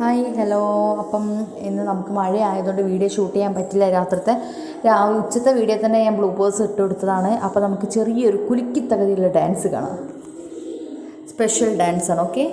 Hi hello. അപ്പം ഇന്ന് നമുക്ക് മഴ ആയതുകൊണ്ട് വീഡിയോ ഷൂട്ട് ചെയ്യാൻ പറ്റില്ല രാത്രിത്തെ. രാവിലെ ഉച്ചത്തെ വീഡിയോ തന്നെ ഞാൻ ബ്ലൂബേഴ്സ് ഇട്ട് കൊടുത്തതാണ്. അപ്പോൾ നമുക്ക് ചെറിയൊരു കുലുക്കിത്തകതിയുള്ള ഡാൻസ് കാണാം. സ്പെഷ്യൽ ഡാൻസാണ് ഓക്കെ?